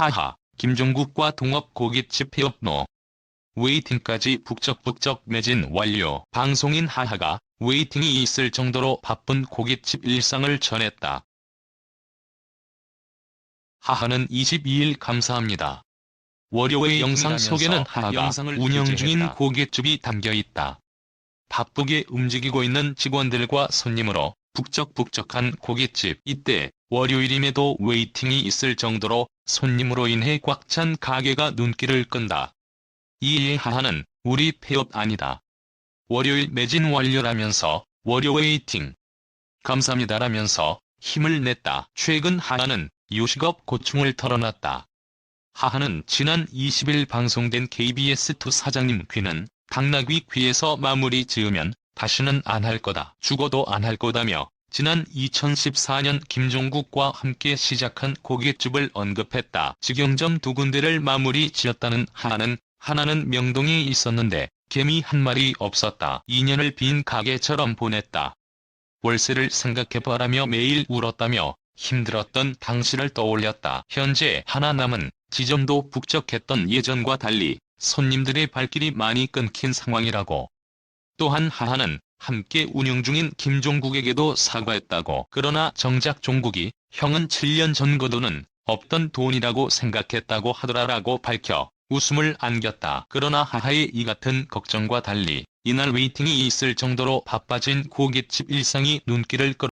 하하, 김종국과 동업 고깃집 폐업로. 웨이팅까지 북적북적 매진 완료. 방송인 하하가 웨이팅이 있을 정도로 바쁜 고깃집 일상을 전했다. 하하는 22일 감사합니다. 월요의 영상 속에는 하하가 운영 중인 고깃집이 담겨 있다. 바쁘게 움직이고 있는 직원들과 손님으로 북적북적한 고깃집. 이때 월요일임에도 웨이팅이 있을 정도로 손님으로 인해 꽉 찬 가게가 눈길을 끈다. 이에 하하는 우리 폐업 아니다. 월요일 매진 완료라면서 월요 웨이팅. 감사합니다라면서 힘을 냈다. 최근 하하는 요식업 고충을 털어놨다. 하하는 지난 20일 방송된 KBS2 사장님 귀는 당나귀 귀에서 마무리 지으면 다시는 안 할 거다. 죽어도 안 할 거다며 지난 2014년 김종국과 함께 시작한 고깃집을 언급했다. 직영점 두 군데를 마무리 지었다는 하하는 하나는 명동에 있었는데 개미 한 마리 없었다. 2년을 빈 가게처럼 보냈다. 월세를 생각해봐라며 매일 울었다며 힘들었던 당시를 떠올렸다. 현재 하나 남은 지점도 북적했던 예전과 달리 손님들의 발길이 많이 끊긴 상황이라고. 또한 하하는 함께 운영 중인 김종국에게도 사과했다고. 그러나 정작 종국이 형은 7년 전 거도는 없던 돈이라고 생각했다고 하더라라고 밝혀 웃음을 안겼다. 그러나 하하의 이 같은 걱정과 달리 이날 웨이팅이 있을 정도로 바빠진 고깃집 일상이 눈길을 끌